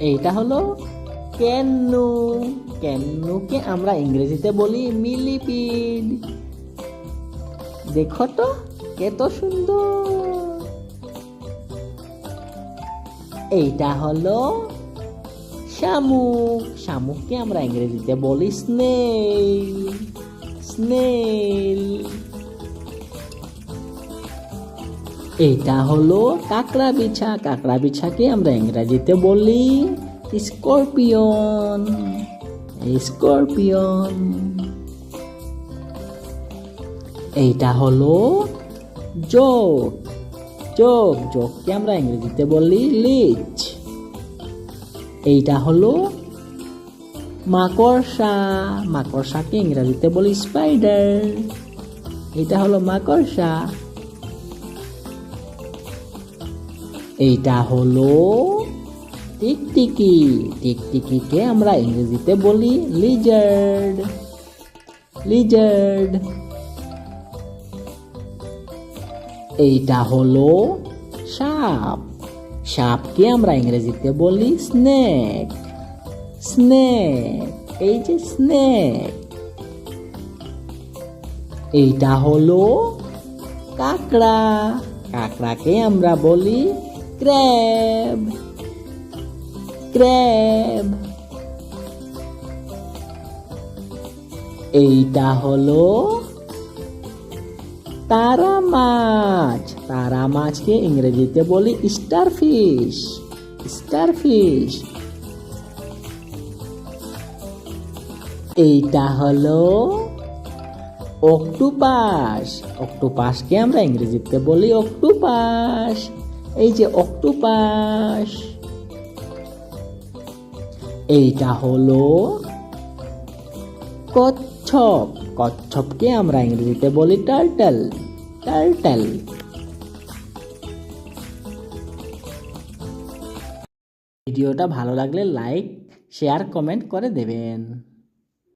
এইটা হলো ক্যানু ক্যানুকে আমরা ইংরেজিতে বলি মিলিপিড। দেখো তো, কত সুন্দর। এইটা হলো শামুক। শামুককে আমরা ইংরেজিতে বলি স্নেল স্নেল এইটা হলো কাঁকড়া বিছা। কাঁকড়া বিছাকে আমরা ইংরাজিতে বলি স্করপিয়ন। স্করপিয়ন। এইটা হলো জোক। জোক, জোককে আমরা ইংরেজিতে বলি লিচ। এইটা হলো মাকড়সা। মাকড়সাকে ইংরেজিতে বলি স্পাইডার। এটা হলো মাকড়সা। এইটা হলো টিকটিকি। টিকটিকিকে আমরা ইংরেজিতে বলি লিজার্ড লিজার্ড এইটা হলো সাপ। সাপকে আমরা ইংরেজিতে বলি স্নেক স্নেক এই যে স্নেক এইটা হলো কাঁকড়া। কাঁকড়াকে আমরা বলি ক্র্যাব ক্র্যাব এইটা হলো তারা মাছ। তারা মাছকে ইংরেজিতে বলি স্টারফিশ স্টারফিশ এইটা হলো অক্টোপাস অক্টোপাসকে আমরা ইংরেজিতে বলি অক্টোপাস এই যে অক্টোপাস। এইটা হলো কচ্ছপ। কচ্ছপকে আমরা ইংরেজিতে বলি টার্টল। টার্টল। ভিডিওটা ভালো লাগলে লাইক, শেয়ার, কমেন্ট করে দেবেন।